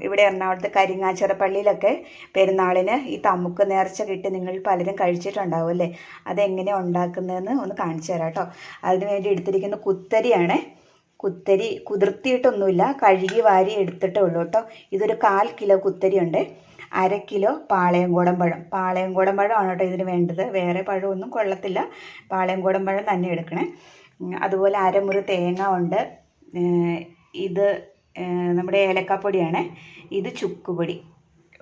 ഇവിടെ എറണാകുളത്ത് കരിങ്ങാച്ചിറ പള്ളിയിലൊക്കെ പെരുന്നാളിന് ഈ തമുക്ക് നേർച്ച കിട്ടി നിങ്ങൾ പലരും കഴിച്ചിട്ടുണ്ടാവും അല്ലേ? അതെങ്ങനെയാണ് ഉണ്ടാക്കുന്നതെന്ന് ഒന്ന് കാണിച്ചു തരാം കേട്ടോ. അതിന് വേണ്ടി എടുത്തിരിക്കുന്ന കുത്തരിയാണ്. കുത്തരി കുതിർത്തിയിട്ടൊന്നുമില്ല കഴുകി വാരി എടുത്തിട്ടേ ഉള്ളൂ കേട്ടോ. ഇതൊരു കാൽ കിലോ കുത്തരിയുണ്ട്. അര കിലോ പാളയംകോടൻ പഴം. പാളയംകോടൻ പഴമാണ് കേട്ടോ ഇതിന് വേണ്ടത്. വേറെ പഴമൊന്നും കൊള്ളത്തില്ല. പാളയംകോടൻ പഴം തന്നെ എടുക്കണേ. അതുപോലെ അരമുറി തേങ്ങ ഉണ്ട്. ഇത് നമ്മുടെ ഏലക്കാപ്പൊടിയാണ്. ഇത് ചുക്കുപൊടി.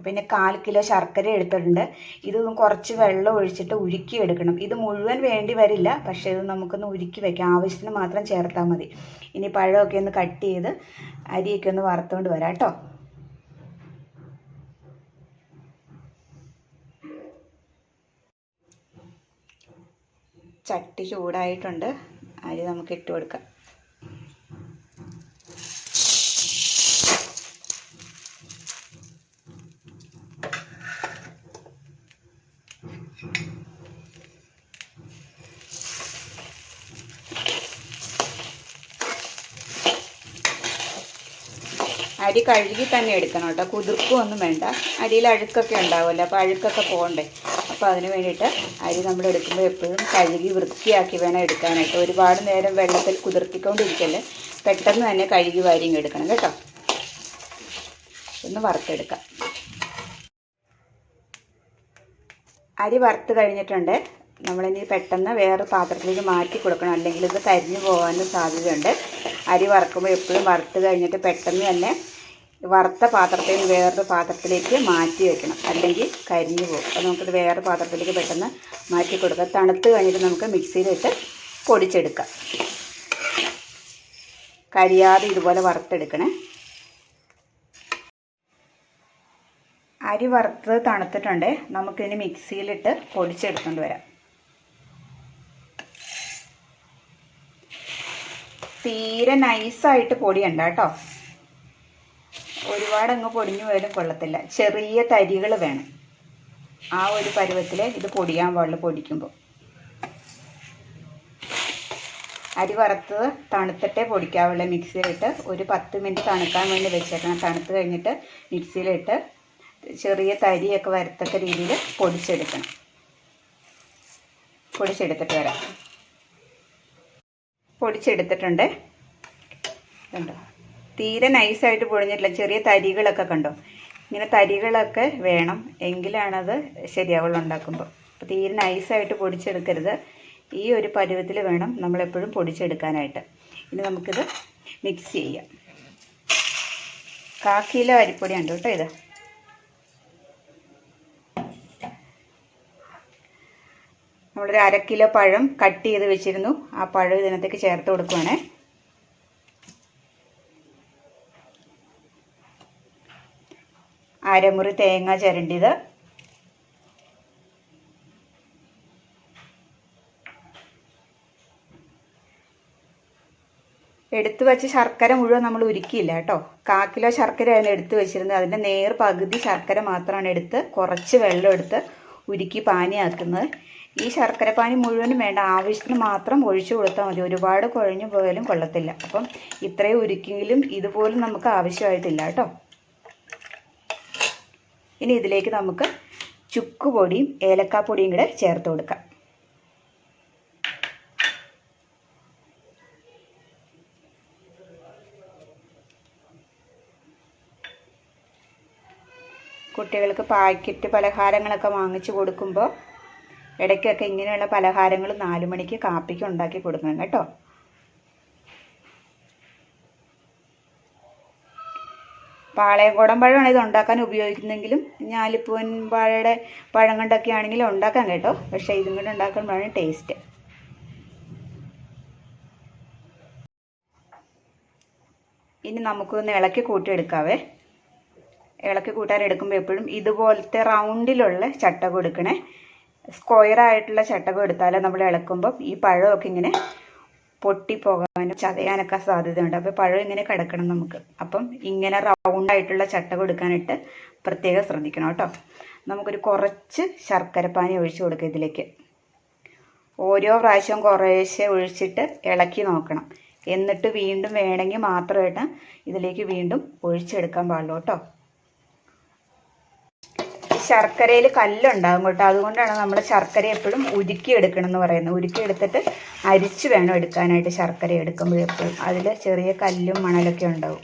പിന്നെ കാൽ കിലോ ശർക്കര എടുത്തിട്ടുണ്ട്. ഇത് കുറച്ച് വെള്ളം ഒഴിച്ചിട്ട് ഉരുക്കി എടുക്കണം. ഇത് മുഴുവൻ വേണ്ടി വരില്ല. പക്ഷേ ഇത് നമുക്കൊന്ന് ഉരുക്കി വയ്ക്കാം ആവശ്യത്തിന് മാത്രം ചേർത്താൽ മതി. ഇനി പഴമൊക്കെ ഒന്ന് കട്ട് ചെയ്ത് അരിയൊക്കെ ഒന്ന് വറുത്തുകൊണ്ട് വരാം കേട്ടോ. ചട്ടി ചൂടായിട്ടുണ്ട്. അരി നമുക്ക് ഇട്ട് കൊടുക്കാം. അരി കഴുകി തന്നെ എടുക്കണം കേട്ടോ. കുതിർക്കുമൊന്നും വേണ്ട. അരിയിൽ അഴുക്കൊക്കെ ഉണ്ടാവുമല്ലോ അപ്പോൾ അഴുക്കൊക്കെ പോകണ്ടേ. അപ്പോൾ അതിന് വേണ്ടിയിട്ട് അരി നമ്മൾ എടുക്കുമ്പോൾ എപ്പോഴും കഴുകി വൃത്തിയാക്കി വേണം എടുക്കാനായിട്ട്. ഒരുപാട് നേരം വെള്ളത്തിൽ കുതിർത്തിക്കൊണ്ടിരിക്കല്ലേ പെട്ടെന്ന് തന്നെ കഴുകി വാരിയും എടുക്കണം കേട്ടോ. ഒന്ന് വറുത്തെടുക്കാം. അരി വറുത്ത് കഴിഞ്ഞിട്ടുണ്ട്. നമ്മളിനി പെട്ടെന്ന് വേറെ പാത്രത്തിലേക്ക് മാറ്റി കൊടുക്കണം. അല്ലെങ്കിൽ ഇത് കരിഞ്ഞു പോകാനും സാധ്യതയുണ്ട്. അരി വറുക്കുമ്പോൾ എപ്പോഴും വറുത്ത് കഴിഞ്ഞിട്ട് പെട്ടെന്ന് തന്നെ വറുത്ത പാത്രത്തിൽ നിന്ന് വേറൊരു പാത്രത്തിലേക്ക് മാറ്റി വെക്കണം. അല്ലെങ്കിൽ കരിഞ്ഞു പോകും. അപ്പോൾ നമുക്കത് വേറെ പാത്രത്തിലേക്ക് പെട്ടെന്ന് മാറ്റി കൊടുക്കാം. തണുത്ത് കഴിഞ്ഞിട്ട് നമുക്ക് മിക്സിയിലിട്ട് പൊടിച്ചെടുക്കാം. കരിയാതെ ഇതുപോലെ വറുത്തെടുക്കണേ. അരി വറുത്ത് തണുത്തിട്ടുണ്ട്. നമുക്കിനി മിക്സിയിലിട്ട് പൊടിച്ചെടുത്തുകൊണ്ട് വരാം. തീരെ നൈസായിട്ട് പൊടിയണ്ട കേട്ടോ. ഒരുപാട് അങ്ങ് പൊടിഞ്ഞു പോയാലും കൊള്ളത്തില്ല. ചെറിയ തരികൾ വേണം. ആ ഒരു പരുവത്തിൽ ഇത് പൊടിയാൻ പാടില്ല പൊടിക്കുമ്പോൾ അരി വറുത്തത് തണുത്തിട്ടേ പൊടിക്കാവുള്ളൂ. മിക്സിയിലിട്ട് ഒരു പത്ത് മിനിറ്റ് തണുക്കാൻ വേണ്ടി വെച്ചേക്കണം. തണുത്ത് കഴിഞ്ഞിട്ട് മിക്സിയിലിട്ട് ചെറിയ തരിയൊക്കെ വരത്തക്ക രീതിയിൽ പൊടിച്ചെടുക്കണം. പൊടിച്ചെടുത്തിട്ട് വരാം. പൊടിച്ചെടുത്തിട്ടുണ്ട്. കണ്ടോ? തീരെ നൈസായിട്ട് പൊടിഞ്ഞിട്ടില്ല. ചെറിയ തരികളൊക്കെ കണ്ടോ? ഇങ്ങനെ തരികളൊക്കെ വേണം. എങ്കിലാണത് ശരിയാവുള്ളൂ ഉണ്ടാക്കുമ്പോൾ അപ്പോൾ തീരെ നൈസായിട്ട് പൊടിച്ചെടുക്കരുത്. ഈ ഒരു പരുവത്തിൽ വേണം നമ്മളെപ്പോഴും പൊടിച്ചെടുക്കാനായിട്ട്. ഇനി നമുക്കിത് മിക്സ് ചെയ്യാം. കാക്കിയിലെ അരിപ്പൊടിയാണ് കേട്ടോ ഇത്. നമ്മളൊരു അര കിലോ പഴം കട്ട് ചെയ്ത് വെച്ചിരുന്നു. ആ പഴം ഇതിനകത്തേക്ക് ചേർത്ത് കൊടുക്കുവാണേ. അരമുറി തേങ്ങ ചിരണ്ടിയത്. എടുത്തു വെച്ച ശർക്കര മുഴുവൻ നമ്മൾ ഉരുക്കിയില്ല കേട്ടോ. കാ കിലോ എടുത്തു വെച്ചിരുന്നത്. അതിന്റെ നേർ പകുതി ശർക്കര മാത്രമാണ് എടുത്ത് കുറച്ച് വെള്ളം എടുത്ത് ഉരുക്കി പാനിയാക്കുന്നത്. ഈ ശർക്കര പാനി മുഴുവനും വേണ്ട ആവശ്യത്തിന് മാത്രം ഒഴിച്ചു കൊടുത്താൽ മതി. ഒരുപാട് കുഴഞ്ഞു പോയാലും കൊള്ളത്തില്ല. അപ്പം ഇത്രയും ഉരുക്കിയെങ്കിലും ഇതുപോലും നമുക്ക് ആവശ്യമായിട്ടില്ല കേട്ടോ. ഇനി ഇതിലേക്ക് നമുക്ക് ചുക്ക് പൊടിയും ഏലക്കാപ്പൊടിയും കൂടെ ചേർത്ത് കൊടുക്കാം. കുട്ടികൾക്ക് പാക്കറ്റ് പലഹാരങ്ങളൊക്കെ വാങ്ങിച്ചു കൊടുക്കുമ്പോൾ ഇടയ്ക്കൊക്കെ ഇങ്ങനെയുള്ള പലഹാരങ്ങൾ നാല് മണിക്ക് കാപ്പിക്ക് ഉണ്ടാക്കി കൊടുക്കണം കേട്ടോ. പാളയംകുടം പഴമാണ് ഇത് ഉണ്ടാക്കാൻ ഉപയോഗിക്കുന്നെങ്കിലും ഞാലിപ്പൂവൻ വാഴയുടെ പഴം കൊണ്ടൊക്കെ ആണെങ്കിലും ഉണ്ടാക്കാം കേട്ടോ. പക്ഷേ ഇതും കൂടെ ഉണ്ടാക്കുമ്പോഴാണ് ടേസ്റ്റ് ഇനി നമുക്കൊന്ന് ഇളക്കി കൂട്ടിയെടുക്കാവേ. ഇളക്കി കൂട്ടാൻ എടുക്കുമ്പോൾ എപ്പോഴും ഇതുപോലത്തെ റൗണ്ടിലുള്ള ചട്ട കൊടുക്കണേ സ്ക്വയർ ആയിട്ടുള്ള ചട്ടകം എടുത്താലേ നമ്മൾ ഇളക്കുമ്പോൾ ഈ പഴമൊക്കെ ഇങ്ങനെ പൊട്ടിപ്പോകാനും ചതയാനൊക്കെ സാധ്യതയുണ്ട്. അപ്പോൾ പഴം ഇങ്ങനെ കിടക്കണം നമുക്ക്. അപ്പം ഇങ്ങനെ റൗണ്ട് ആയിട്ടുള്ള ചട്ട കൊടുക്കാനായിട്ട് പ്രത്യേകം ശ്രദ്ധിക്കണം കേട്ടോ. നമുക്കൊരു കുറച്ച് ശർക്കരപ്പാനി ഒഴിച്ചു കൊടുക്കുക ഇതിലേക്ക്. ഓരോ പ്രാവശ്യം കുറേശ്ശെ ഒഴിച്ചിട്ട് ഇളക്കി നോക്കണം. എന്നിട്ട് വീണ്ടും വേണമെങ്കിൽ മാത്രമായിട്ട് ഇതിലേക്ക് വീണ്ടും ഒഴിച്ചെടുക്കാൻ പാടുള്ളൂ കേട്ടോ. ശർക്കരയിൽ കല്ലുണ്ടാകും കേട്ടോ. അതുകൊണ്ടാണ് നമ്മൾ ശർക്കര എപ്പോഴും ഉരുക്കി എടുക്കണം എന്ന് പറയുന്നത്. ഉരുക്കി എടുത്തിട്ട് അരിച്ച് വേണം എടുക്കാനായിട്ട് ശർക്കര എടുക്കുമ്പോൾ എപ്പോഴും. അതിൽ ചെറിയ കല്ലും മണലൊക്കെ ഉണ്ടാവും.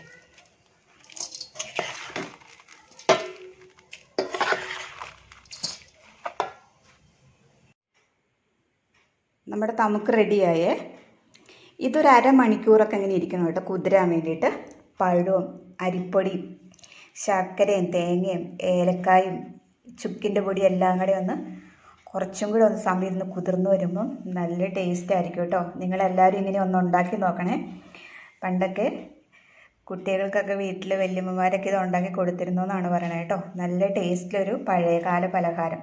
നമ്മുടെ തമുക്ക് റെഡിയായേ. ഇതൊരു അരമണിക്കൂറൊക്കെ ഇങ്ങനെ ഇരിക്കണം കേട്ടോ. കുതിരാൻ വേണ്ടിയിട്ട് പഴവും അരിപ്പൊടിയും ശർക്കരയും തേങ്ങയും ഏലക്കായും ചുക്കിന്റെ പൊടി എല്ലാം കൂടി ഒന്ന് കുറച്ചും കൂടി ഒന്ന് സമയം ഇരുന്ന് കുതിർന്ന് വരുമ്പം നല്ല ടേസ്റ്റ് ആയിരിക്കും കേട്ടോ. നിങ്ങളെല്ലാവരും ഇങ്ങനെ ഒന്ന് ഉണ്ടാക്കി നോക്കണേ. പണ്ടൊക്കെ കുട്ടികൾക്കൊക്കെ വീട്ടിൽ വല്യമ്മമാരൊക്കെ ഇത് ഉണ്ടാക്കി കൊടുത്തിരുന്നു എന്നാണ് പറയണത് കേട്ടോ. നല്ല ടേസ്റ്റിലൊരു പഴയകാല പലഹാരം.